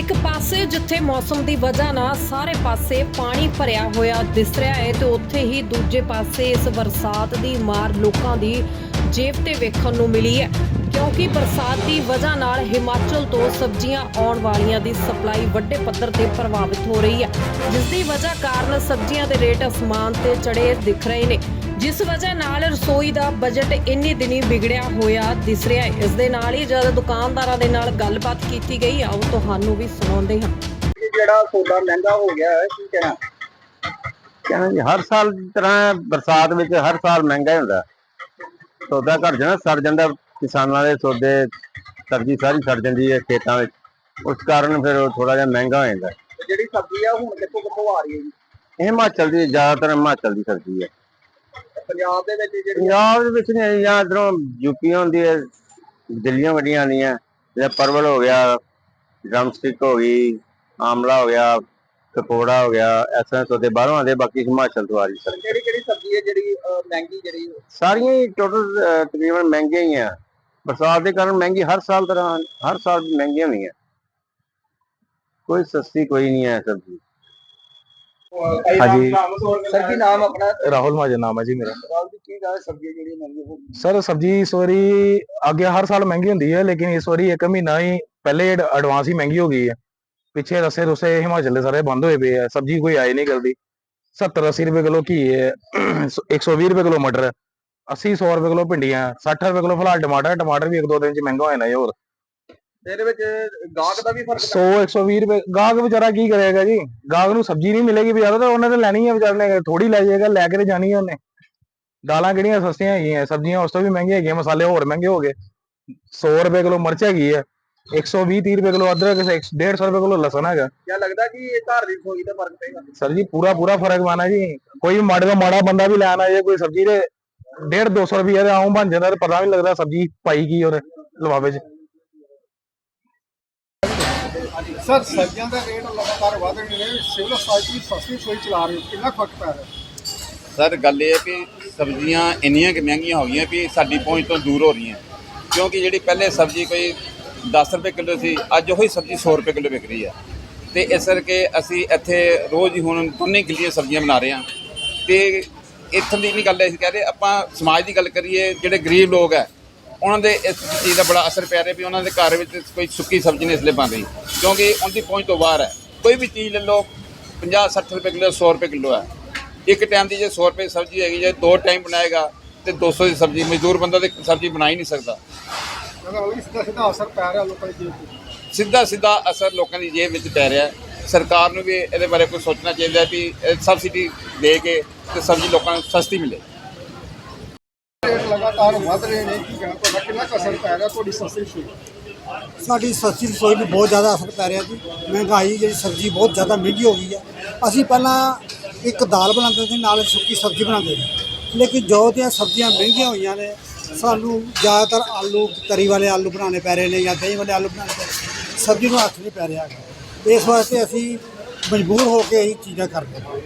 ਇੱਕ ਪਾਸੇ ਜਿੱਥੇ ਮੌਸਮ ਦੀ ਵਜ੍ਹਾ ਨਾਲ ਸਾਰੇ ਪਾਸੇ ਪਾਣੀ ਭਰਿਆ ਹੋਇਆ ਦਿਸ ਰਿਹਾ ਹੈ ਤੇ ਉੱਥੇ ਹੀ ਦੂਜੇ ਪਾਸੇ ਇਸ ਬਰਸਾਤ ਦੀ ਮਾਰ ਲੋਕਾਂ ਦੀ ਜੇਬ ਤੇ ਵੇਖਣ ਨੂੰ ਮਿਲੀ ਹੈ। ਕਿਉਂਕਿ ਬਰਸਾਤ ਦੀ ਵਜ੍ਹਾ ਨਾਲ ਹਿਮਾਚਲ ਤੋਂ ਸਬਜ਼ੀਆਂ ਆਉਣ ਵਾਲੀਆਂ ਦੀ ਸਪਲਾਈ ਵੱਡੇ ਪੱਧਰ ਤੇ ਪ੍ਰਭਾਵਿਤ ਹੋ ਰਹੀ ਹੈ ਜਿਸ ਦੀ ਵਜ੍ਹਾ ਕਾਰਨ ਸਬਜ਼ੀਆਂ ਦੇ ਰੇਟ ਅਸਮਾਨ ਤੇ ਚੜੇ ਦਿਖ ਰਹੇ ਨੇ। ਜਿਸ ਵਜ੍ਹਾ ਨਾਲ ਰਸੋਈ ਦਾ ਬਜਟ ਇੰਨੀ ਦਿਨੀ ਵਿਗੜਿਆ ਹੋਇਆ ਦਿਸ ਰਿਹਾ ਹੈ। ਇਸ ਦੇ ਨਾਲ ਹੀ ਜਦ ਦੁਕਾਨਦਾਰਾਂ ਦੇ ਨਾਲ ਗੱਲਬਾਤ ਕੀਤੀ ਗਈ ਆਓ ਤੁਹਾਨੂੰ ਵੀ ਸੁਣਾਉਂਦੇ ਹਾਂ। ਜਿਹੜਾ ਸੌਦਾ ਮਹਿੰਗਾ ਹੋ ਗਿਆ ਹੈ ਕੀ ਕਹਿਣਾ? ਜੀ ਹਰ ਸਾਲ ਦੀ ਤਰ੍ਹਾਂ ਬਰਸਾਤ ਵਿੱਚ ਹਰ ਸਾਲ ਮਹਿੰਗਾ ਹੀ ਹੁੰਦਾ। ਸੌਦਾ ਘਟ ਜਾਣਾ ਸੜ ਜਾਂਦਾ ਕਿਸਾਨਾਂ ਦੇ ਸੌਦੇ ਸਬਜ਼ੀ ਸਾਰੀ ਸੜ ਜਾਂਦੀ ਹੈ ਖੇਤਾਂ ਵਿੱਚ। ਉਸ ਕਾਰਨ ਫਿਰ ਉਹ ਥੋੜਾ ਜਿਹਾ ਮਹਿੰਗਾ ਹੋ ਜਾਂਦਾ। ਤੇ ਜਿਹੜੀ ਸਬਜ਼ੀ ਆ ਹੁਣ ਕਿੱਥੋਂ ਕਿੱਥੋਂ ਆ ਰਹੀ ਹੈ ਜੀ? ਇਹ ਹਿਮਾਚਲ ਦੀ ਜ਼ਿਆਦਾਤਰ ਹਿਮਾਚਲ ਦੀ ਸਬਜ਼ੀ ਹੈ। ਤੇ ਪੰਜਾਬ ਦੇ ਵਿੱਚ ਜਿਹੜੀ ਪੰਜਾਬ ਦੇ ਵਿੱਚ ਨਹੀਂ ਜਾਂ ਇਧਰੋਂ ਯੂਪੀ ਹੁੰਦੀ ਹੈ ਦਿੱਲੀਆਂ ਵੱਡੀਆਂ ਆਉਂਦੀਆਂ। ਜਿਵੇਂ ਪਰਵਲ ਹੋ ਗਿਆ ਡਰਮ ਸਟਿਕ ਹੋ ਗਈ ਆਮਲਾ ਹੋ ਗਿਆ ਕਪੋੜਾ ਹੋ ਗਿਆ ਤਰ੍ਹਾਂ ਸੌਦੇ ਬਾਹਰੋਂ ਆਉਂਦੇ ਬਾਕੀ ਹਿਮਾਚਲ ਤੋਂ ਆ ਰਹੀ ਸਰ ਕਿਹੜੀ ਕਿਹੜੀ ਸਬਜ਼ੀ ਹੈ ਜਿਹੜੀ ਮਹਿੰਗੀ ਜਿਹੜੀ ਸਾਰੀਆਂ ਹੀ ਟੋਟਲ ਤਕਰੀਬਨ ਮਹਿੰਗੀਆਂ ਹੀ ਆ। ਬਰਸਾਤ ਦੇ ਕਾਰਨ ਮਹਿੰਗੀ ਹਰ ਸਾਲ ਤਰ੍ਹਾਂ ਹਰ ਸਾਲ ਮਹਿੰਗੀਆਂ ਹੁੰਦੀਆਂ ਕੋਈ ਸਸਤੀ ਕੋਈ ਨਹੀਂ ਹੈ ਸਬਜ਼ੀ। ਹਾਂਜੀ। ਸਰ ਕੀ ਨਾਮ ਆਪਣਾ? ਰਾਹੁਲ ਮਾਜਨ ਨਾਮ ਹੈ ਜੀ ਮੇਰਾ। ਰਾਹੁਲ ਜੀ ਕੀ ਗੱਲ ਸਬਜ਼ੀ ਜਿਹੜੀ ਮਹਿੰਗੀ ਹੋ ਸਰ ਸਬਜੀ ਇਸ ਵਾਰੀ ਅੱਗੇ ਹਰ ਸਾਲ ਮਹਿੰਗੀ ਹੁੰਦੀ ਹੈ ਲੇਕਿਨ ਇਸ ਵਾਰੀ ਇੱਕ ਮਹੀਨਾ ਹੀ ਪਹਿਲੇ ਐਡਵਾਂਸ ਹੀ ਮਹਿੰਗੀ ਹੋ ਗਈ ਹੈ। ਪਿੱਛੇ ਰਸੇ ਰੁਸੇ ਹਿਮਾਚਲ ਦੇ ਸਾਰੇ ਬੰਦ ਹੋਏ ਪਏ ਆ ਸਬਜੀ ਕੋਈ ਆਏ ਨਹੀਂ ਕਰਦੀ। 70 80 ਰੁਪਏ ਕਿਲੋ ਘੀ ਹੈ 120 ਰੁਪਏ ਕਿਲੋ ਮਟਰ 80 100 ਰੁਪਏ ਕਿਲੋ ਭਿੰਡੀਆਂ 60 ਰੁਪਏ ਕਿਲੋ ਫਿਲਹਾਲ ਟਮਾਟਰ ਟਮਾਟਰ ਵੀ ਇੱਕ ਦੋ ਦਿਨ ਚ ਮਹਿੰਗਾ ਹੋ ਜਾਣਾ ਜੀ ਹੋਰ। ਇਹਦੇ ਵਿੱਚ ਗਾਹਕ ਦਾ ਵੀ ਫ਼ਰਕ 100 120 ਰੁਪਏ ਗਾਹਕ ਵਿਚਾਰਾ ਕੀ ਕਰੇਗਾ ਜੀ? ਗਾਹਕ ਨੂੰ ਸਬਜ਼ੀ ਨਹੀਂ ਮਿਲੇਗੀ ਬਾਜ਼ਾਰੋਂ ਤਾਂ ਉਹਨੇ ਤਾਂ ਲੈਣੀ ਹੈ ਵਿਚਾਰੇ ਨੇ ਥੋੜੀ ਲੈ ਜਾਏਗਾ ਲੈ ਕੇ ਤੇ ਜਾਣੀ ਹੈ ਉਹਨੇ। ਦਾਲਾਂ ਕਿਹੜੀਆਂ ਸਸਤੀਆਂ ਹੈਗੀਆਂ ਸਬਜ਼ੀਆਂ ਉਸ ਤੋਂ ਵੀ ਮਹਿੰਗੀਆਂ ਹੈਗੀਆਂ ਮਸਾਲੇ ਹੋਰ ਮਹਿੰਗੇ ਹੋ ਗਏ। 100 ਰੁਪਏ ਕਿਲੋ ਮਿਰਚ ਹੈਗੀ ਹੈ 120 30 ਰੁਪਏ ਕਿਲੋ ਅਦਰਕ 150 ਰੁਪਏ ਕਿਲੋ ਲਸਣ ਹੈਗਾ। ਲੱਗਦਾ ਕਿ ਇਹ ਘਰ ਦੀ ਰਸੋਈ ਦਾ ਫ਼ਰਕ ਪਏਗਾ ਸਰ ਜੀ ਪੂਰਾ ਪੂਰਾ ਫ਼ਰਕ ਪਾਣਾ ਜੀ। ਕੋਈ ਮਾੜੇ ਮਾੜਾ ਬੰਦਾ ਵੀ ਲੈਣ ਆਏ ਕੋਈ ਸਬਜ਼ੀ ਦੇ 150 200 ਰੁਪਏ ਦੇ ਆਉਂ ਬਣ ਜਾਂਦਾ ਤੇ ਪਤਾ ਵੀ ਨੀ ਲੱਗਦਾ ਸਬਜ਼ੀ ਪਾਈ ਕੀ ਔਰ ਲਵਾਵੇ ਚ। ਸਰ ਸਬਜ਼ੀਆਂ ਦਾ ਰੇਟ ਲਗਾਤਾਰ ਵਧ ਰਹੇ ਨੇ ਸਿਵਲ ਦੀ ਸਸਤੀ ਸੋਈ ਚਲਾ ਰਹੇ ਹੋ। ਕਿੰਨਾ ਫ਼ਰਕ ਪੈ ਰਿਹਾ ਸਰ ਗੱਲ ਇਹ ਹੈ ਕਿ ਸਬਜ਼ੀਆਂ ਇੰਨੀਆਂ ਕਿ ਮਹਿੰਗੀਆਂ ਹੋ ਗਈਆਂ ਵੀ ਸਾਡੀ ਪਹੁੰਚ ਤੋਂ ਦੂਰ ਹੋ ਰਹੀਆਂ। ਕਿਉਂਕਿ ਜਿਹੜੀ ਪਹਿਲੇ ਸਬਜ਼ੀ ਕੋਈ 10 ਰੁਪਏ ਕਿਲੋ ਸੀ ਅੱਜ ਉਹੀ ਸਬਜ਼ੀ 100 ਰੁਪਏ ਕਿਲੋ ਵਿਕ ਰਹੀ ਹੈ। ਤੇ ਇਸ ਕਰਕੇ ਅਸੀਂ ਇੱਥੇ ਰੋਜ਼ ਹੀ ਹੁਣ ਦੋਨੇ ਕਿੱਲੀਆਂ ਸਬਜ਼ੀਆਂ ਬਣਾ ਰਹੇ ਹਾਂ। ਤੇ ਇੱਥੋਂ ਦੀ ਨਹੀਂ ਗੱਲ ਅਸੀਂ ਕਹਿ ਰਹੇ ਆਪਾਂ ਸਮਾਜ ਦੀ ਗੱਲ ਕਰੀਏ ਜਿਹੜੇ ਗਰੀਬ ਲੋਕ ਹੈ ਉਹਨਾਂ ਦੇ ਇਸ ਚੀਜ਼ ਦਾ ਬੜਾ ਅਸਰ ਪੈ ਰਿਹਾ ਵੀ ਉਹਨਾਂ ਦੇ ਘਰ ਵਿੱਚ ਕੋਈ ਸੁੱਕੀ ਸਬਜ਼ੀ ਨਹੀਂ ਇਸ ਲਈ ਰਹੀ ਕਿਉਂਕਿ ਉਹਦੀ ਪਹੁੰਚ ਤੋਂ ਬਾਹਰ ਹੈ। ਕੋਈ ਵੀ ਚੀਜ਼ ਲੈ ਲਓ 50 60 ਰੁਪਏ ਕਿਲੋ 100 ਰੁਪਏ ਕਿਲੋ ਹੈ। ਇੱਕ ਟਾਈਮ ਦੀ ਜੇ 100 ਰੁਪਏ ਦੀ ਸਬਜ਼ੀ ਹੈਗੀ ਜੇ ਦੋ ਟਾਈਮ ਬਣਾਏਗਾ ਤੇ 200 ਦੀ ਸਬਜ਼ੀ ਮਜ਼ਦੂਰ ਬੰਦਾ ਤੇ ਸਬਜ਼ੀ ਬਣਾ ਹੀ ਨਹੀਂ ਸਕਦਾ। ਸਿੱਧਾ ਸਿੱਧਾ ਅਸਰ ਪੈ ਰਿਹਾ ਲੋਕਾਂ ਦੀ ਜੀਵ ਤੇ ਸਿੱਧਾ ਸਿੱਧਾ ਅਸਰ ਲੋਕਾਂ ਦੀ ਜੇਬ ਵਿੱਚ ਪੈ ਰਿਹਾ ਸਰਕਾਰ ਨੂੰ ਵੀ ਇਹਦੇ ਬਾਰੇ ਕੁਝ ਸੋਚਣਾ ਚਾਹੀਦਾ ਹੈ ਵੀ ਇਹ ਸਬਸਿਡੀ ਦੇ ਕੇ ਤੇ ਸਬਜ਼ੀ ਲੋਕਾਂ ਨੂੰ ਸਸਤੀ ਮਿਲੇ। ਲਗਾਤਾਰ ਵਧ ਰਹੇ ਨੇ ਕੀ ਕਹਿਣਾ ਤੁਹਾਡਾ? ਕਿੰਨਾ ਕੁ ਅਸਰ ਪੈ ਰਿਹਾ ਤੁਹਾਡੀ ਸਸਤੀ ਸੋਈ ਸਾਡੀ ਸਬਜ਼ੀ ਰਸੋਈ ਨੂੰ ਬਹੁਤ ਜ਼ਿਆਦਾ ਅਸਰ ਪੈ ਰਿਹਾ ਜੀ। ਮਹਿੰਗਾਈ ਜਿਹੜੀ ਸਬਜ਼ੀ ਬਹੁਤ ਜ਼ਿਆਦਾ ਮਹਿੰਗੀ ਹੋ ਗਈ ਹੈ। ਅਸੀਂ ਪਹਿਲਾਂ ਇੱਕ ਦਾਲ ਬਣਾਉਂਦੇ ਸੀ ਨਾਲ ਸੁੱਕੀ ਸਬਜ਼ੀ ਬਣਾਉਂਦੇ ਸੀ। ਲੇਕਿਨ ਜੋ ਦੀਆਂ ਸਬਜ਼ੀਆਂ ਮਹਿੰਗੀਆਂ ਹੋਈਆਂ ਨੇ ਸਾਨੂੰ ਜ਼ਿਆਦਾਤਰ ਆਲੂ ਤਰੀ ਵਾਲੇ ਆਲੂ ਬਣਾਉਣੇ ਪੈ ਰਹੇ ਨੇ ਜਾਂ ਦਹੀਂ ਵਾਲੇ ਆਲੂ ਬਣਾਉਣੇ ਪੈ ਰਹੇ ਨੇ। ਸਬਜ਼ੀ ਨੂੰ ਹੱਥ ਨਹੀਂ ਪੈ ਰਿਹਾ ਹੈਗਾ। ਇਸ ਵਾਸਤੇ ਅਸੀਂ ਮਜਬੂਰ ਹੋ ਕੇ ਇਹ ਚੀਜ਼ਾਂ ਕਰਦੇ ਹਾਂ।